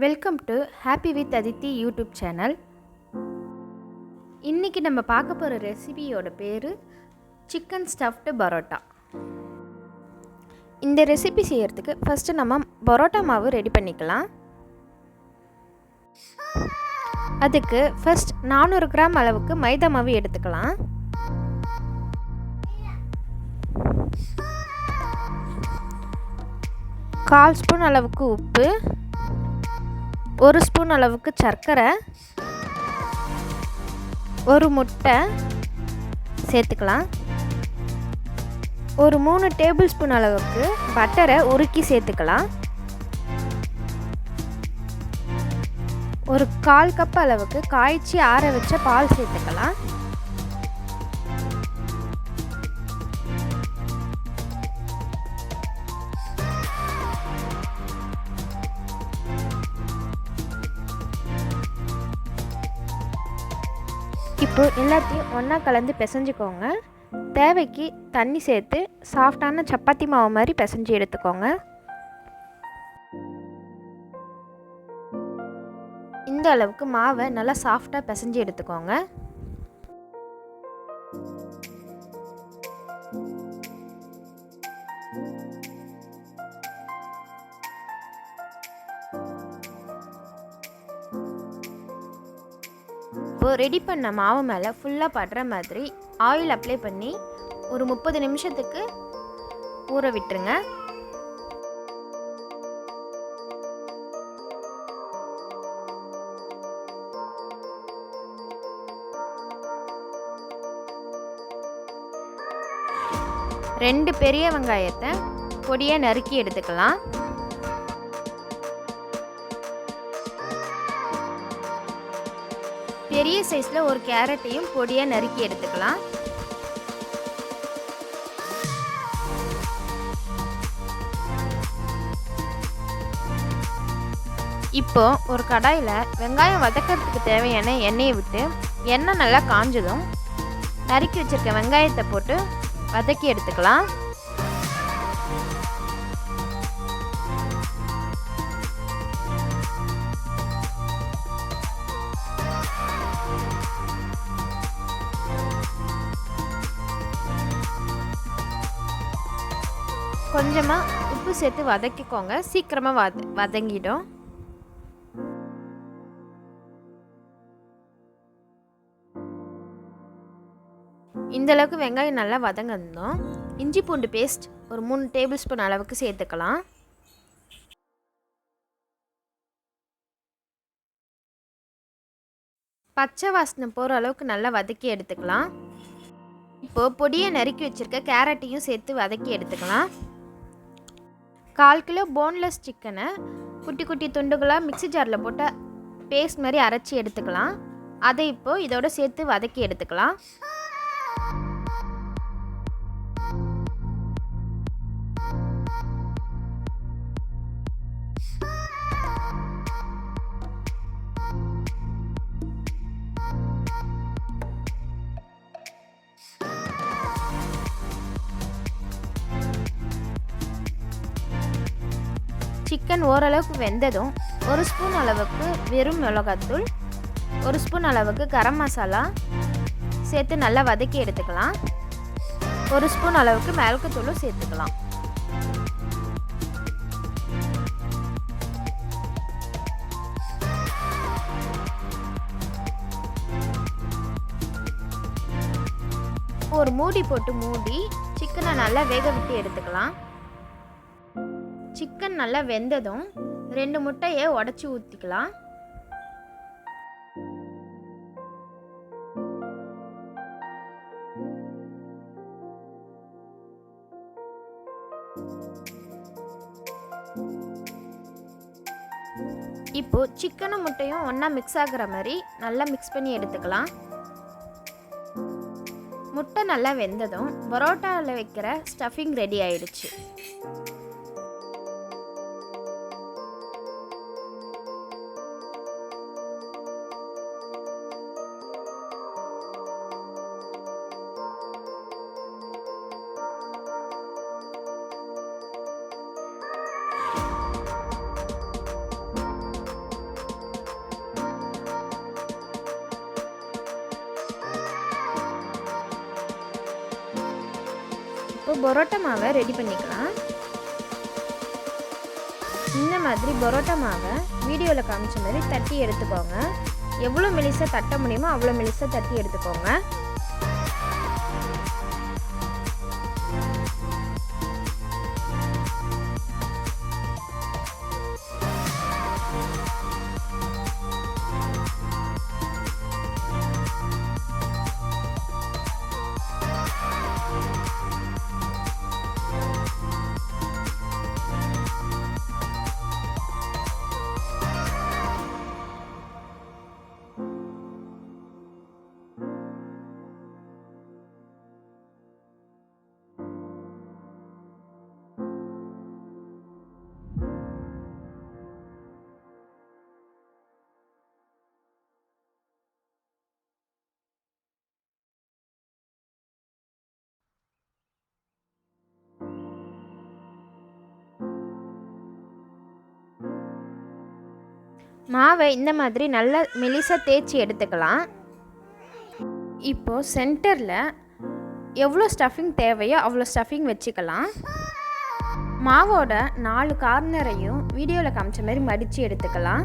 Welcome to happy with Adithi YouTube channel இன்றைக்கி நம்ம பார்க்க போகிற ரெசிபியோட பேர் சிக்கன் ஸ்டஃப்டு பரோட்டா. இந்த ரெசிபி செய்கிறதுக்கு ஃபஸ்ட்டு நம்ம பரோட்டா மாவு ரெடி பண்ணிக்கலாம். அதுக்கு ஃபஸ்ட் நானூறு கிராம் அளவுக்கு மைதா மாவு எடுத்துக்கலாம். கால் ஸ்பூன் அளவுக்கு உப்பு. ஒரு ஸ்பூன் அளவுக்கு சர்க்கரை ஒரு முட்டை சேர்த்துக்கலாம். ஒரு மூணு டேபிள் ஸ்பூன் அளவுக்கு பட்டரை உருக்கி சேர்த்துக்கலாம். ஒரு கால் கப் அளவுக்கு காய்ச்சி ஆற வச்ச பால் சேர்த்துக்கலாம். இப்போ எல்லாத்தையும் ஒன்றா கலந்து பிசைஞ்சுக்கோங்க. தேவைக்கு தண்ணி சேர்த்து சாஃப்டான சப்பாத்தி மாவு மாதிரி பிசைஞ்சு எடுத்துக்கோங்க. இந்த அளவுக்கு மாவை நல்லா சாஃப்டாக பிசைஞ்சு எடுத்துக்கோங்க. இப்போது ரெடி பண்ண மாவு மேலே ஃபுல்லாக படுற மாதிரி ஆயில் அப்ளை பண்ணி ஒரு முப்பது நிமிஷத்துக்கு ஊற விட்டுருங்க. ரெண்டு பெரிய வெங்காயத்தை பொடியாக நறுக்கி எடுத்துக்கலாம். பெரிய சைஸில் ஒரு கேரட்டையும் பொடியாக நறுக்கி எடுத்துக்கலாம். இப்போ ஒரு கடாயில் வெங்காயம் வதக்கிறதுக்கு தேவையான எண்ணெயை விட்டு எண்ணெய் நல்லா காஞ்சதும் நறுக்கி வச்சிருக்க வெங்காயத்தை போட்டு வதக்கி எடுத்துக்கலாம். கொஞ்சமாக உப்பு சேர்த்து வதக்கிக்கோங்க. சீக்கிரமாக வத வதங்கிடும். இந்த அளவுக்கு வெங்காயம் நல்லா வதங்கிருந்தோம் இஞ்சி பூண்டு பேஸ்ட் ஒரு மூணு டேபிள் ஸ்பூன் அளவுக்கு சேர்த்துக்கலாம். பச்சை வாசனை போகிற அளவுக்கு நல்லா வதக்கி எடுத்துக்கலாம். இப்போது பொடியை நறுக்கி வச்சுருக்க கேரட்டையும் சேர்த்து வதக்கி எடுத்துக்கலாம். கால் கிலோ போன்லெஸ் சிக்கனை குட்டி குட்டி துண்டுகளாக மிக்சி ஜாரில் போட்டு பேஸ்ட் மாதிரி அரைச்சி எடுத்துக்கலாம். அதை இப்போது இதோட சேர்த்து வதக்கி எடுத்துக்கலாம். சிக்கன் ஓரளவுக்கு வெந்ததும் ஒரு ஸ்பூன் அளவுக்கு வெறும் மிளகாத்தூள் ஒரு ஸ்பூன் அளவுக்கு கரம் மசாலா சேர்த்து நல்லா வதக்கி எடுத்துக்கலாம். ஒரு ஸ்பூன் அளவுக்கு மிளகுத்தூளும் சேர்த்துக்கலாம். ஒரு மூடி போட்டு மூடி சிக்கனை நல்லா வேக விட்டு எடுத்துக்கலாம். சிக்கன் நல்லா வெந்ததும் ரெண்டு முட்டையை உடச்சி ஊற்றிக்கலாம் இப்போ சிக்கனும் முட்டையும் ஒன்றா மிக்ஸ் ஆகுற மாதிரி நல்லா மிக்ஸ் பண்ணி எடுத்துக்கலாம். முட்டை நல்லா வெந்ததும் பரோட்டாவில் வைக்கிற ஸ்டஃபிங் ரெடி ஆயிடுச்சு. இப்போ பரோட்டா மாவை ரெடி பண்ணிக்கலாம். இந்த மாதிரி பரோட்டா மாவை வீடியோவில் காமிச்ச மாதிரி தட்டி எடுத்துக்கோங்க. எவ்வளோ மெலிசாக தட்ட முடியுமோ அவ்வளோ மெலிசாக தட்டி எடுத்துக்கோங்க. மாவை இந்த மாதிரி நல்லா மெலிசாக தேய்ச்சி எடுத்துக்கலாம். இப்போது சென்டரில் எவ்வளோ ஸ்டஃபிங் தேவையோ அவ்வளோ ஸ்டஃபிங் வச்சுக்கலாம். மாவோட நாலு கார்னரையும் வீடியோவில் காமிச்ச மாதிரி மடித்து எடுத்துக்கலாம்.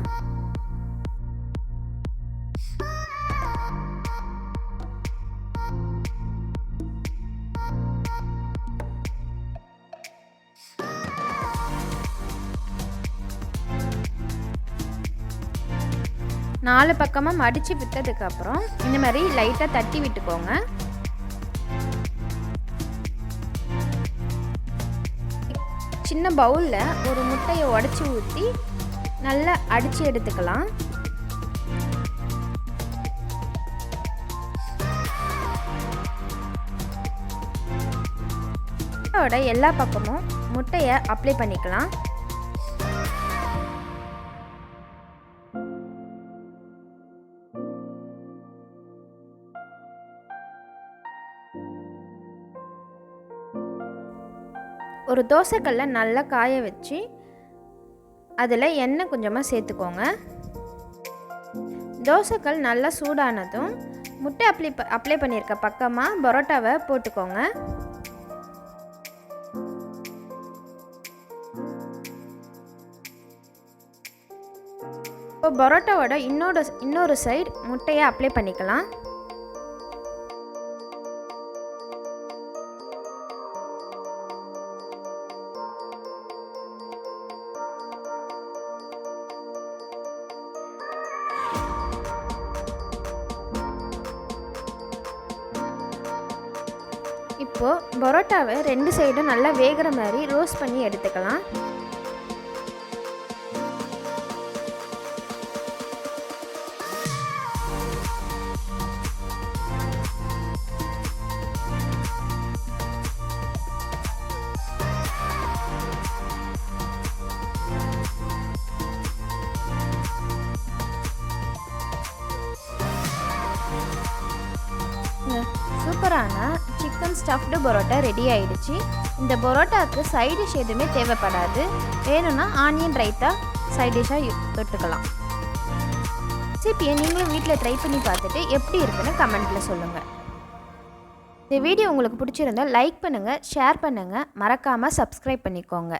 நாலு பக்கமாக மடித்து விட்டதுக்கப்புறம் இந்த மாதிரி லைட்டாக தட்டி விட்டுக்கோங்க. சின்ன பவுலில் ஒரு முட்டையை உடச்சி ஊற்றி நல்லா அடித்து எடுத்துக்கலாம். முட்டையோட எல்லா பக்கமும் முட்டையை அப்ளை பண்ணிக்கலாம். ஒரு தோசைக்கல்லை நல்லா காய வச்சு அதில் எண்ணெய் கொஞ்சமாக சேர்த்துக்கோங்க. தோசைக்கல் நல்லா சூடானதும் முட்டை அப்ளை ப அப்ளை பண்ணியிருக்க பக்கமாக பரோட்டாவை போட்டுக்கோங்க. இப்போ பரோட்டாவோட இன்னொரு இன்னொரு சைடு முட்டையை அப்ளை பண்ணிக்கலாம். இப்போது பரோட்டாவை ரெண்டு சைடும் நல்லா வேகிற மாதிரி ரோஸ்ட் பண்ணி எடுத்துக்கலாம். ஸ்டஃப்டு பரோட்டா ரெடி ஆயிடுச்சு. இந்த பரோட்டாவுக்கு சைட் டிஷ் எதுவுமே தேவைப்படாது. வேணும்னா ஆனியன் ரைத்தா சைட் டிஷ்ஷாக தொட்டுக்கலாம் ரெசிபியை நீங்களும் வீட்டில் ட்ரை பண்ணி பார்த்துட்டு எப்படி இருக்குன்னு கமெண்ட்டில் சொல்லுங்கள் இந்த வீடியோ உங்களுக்கு பிடிச்சிருந்தா லைக் பண்ணுங்கள் ஷேர் பண்ணுங்கள் மறக்காமல் சப்ஸ்கிரைப் பண்ணிக்கோங்க.